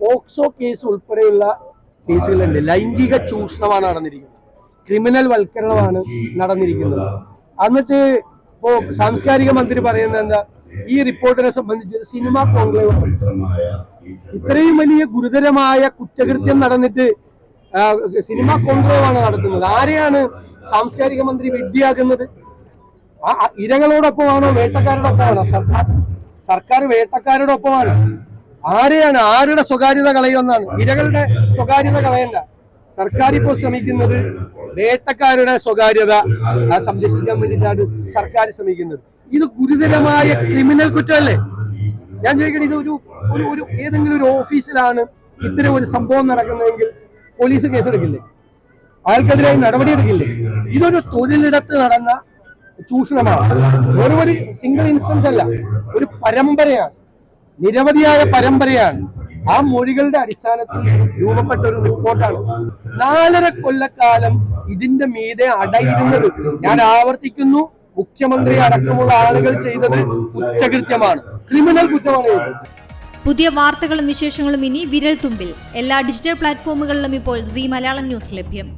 POCSO case ഉൾപ്പെടെയുള്ള കേസുകളുണ്ട്. ലൈംഗിക ചൂഷണമാണ് നടന്നിരിക്കുന്നത്. ക്രിമിനൽ വൽക്കരണമാണ് നടന്നിരിക്കുന്നത്. എന്നിട്ട് ഇപ്പോ സാംസ്കാരിക മന്ത്രി പറയുന്നത് എന്താ? ഈ റിപ്പോർട്ടിനെ സംബന്ധിച്ച് സിനിമ കോൺക്ലേവ്. ഇത്രയും വലിയ ഗുരുതരമായ കുറ്റകൃത്യം നടന്നിട്ട് സിനിമ കോൺക്ലേവ് കോൺക്ലേവാണ് നടത്തുന്നത്. ആരെയാണ് സാംസ്കാരിക മന്ത്രി വിദ്യയാക്കുന്നത് ആ ആ ഇരകളോടൊപ്പമാണോ വേട്ടക്കാരോടൊപ്പമാണോ സർക്കാർ സർക്കാർ വേട്ടക്കാരോടൊപ്പമാണ് ആരെയാണ്? ആരുടെ സ്വകാര്യത കളയുമെന്നാണ്? ഇരകളുടെ സ്വകാര്യത കളയണ്ട. സർക്കാർ ഇപ്പോൾ ശ്രമിക്കുന്നത് വേട്ടക്കാരുടെ സ്വകാര്യത സംരക്ഷിക്കാൻ വേണ്ടിയിട്ടാണ് സർക്കാർ ശ്രമിക്കുന്നത്. ഇത് ഗുരുതരമായ ക്രിമിനൽ കുറ്റമല്ലേ? ഞാൻ ചോദിക്കട്ടെ ഇത് ഒരു ഒരു ഏതെങ്കിലും ഒരു ഓഫീസിലാണ് ഇത്തരം ഒരു സംഭവം നടക്കുന്നതെങ്കിൽ പോലീസ് കേസെടുക്കില്ലേ? അയാൾക്കെതിരെ നടപടിയെടുക്കില്ലേ ഇതൊരു തൊഴിലിടത്ത് നടന്ന ചൂഷണമാണ്. ഒരു സിംഗിൾ ഇൻസ്റ്റൻസ് അല്ല ഒരു പരമ്പരയാണ്. നിരവധിയായ പരമ്പരയാണ്. ആ മൊഴികളുടെ അടിസ്ഥാനത്തിൽ രൂപപ്പെട്ട ഒരു റിപ്പോർട്ടാണ്. നാലര കൊല്ലക്കാലം ഇതിന്റെ മീതെ അടയിരുന്നത്. ഞാൻ ആവർത്തിക്കുന്നു മുഖ്യമന്ത്രി അടക്കമുള്ള ആളുകൾ ചെയ്തത് കുറ്റകൃത്യമാണ്. ക്രിമിനൽ കുറ്റമാണ് പുതിയ വാർത്തകളും വിശേഷങ്ങളും ഇനി വിരൽ തുമ്പിൽ എല്ലാ ഡിജിറ്റൽ പ്ലാറ്റ്ഫോമുകളിലും ഇപ്പോൾ സി മലയാളം ന്യൂസ് ലഭ്യം.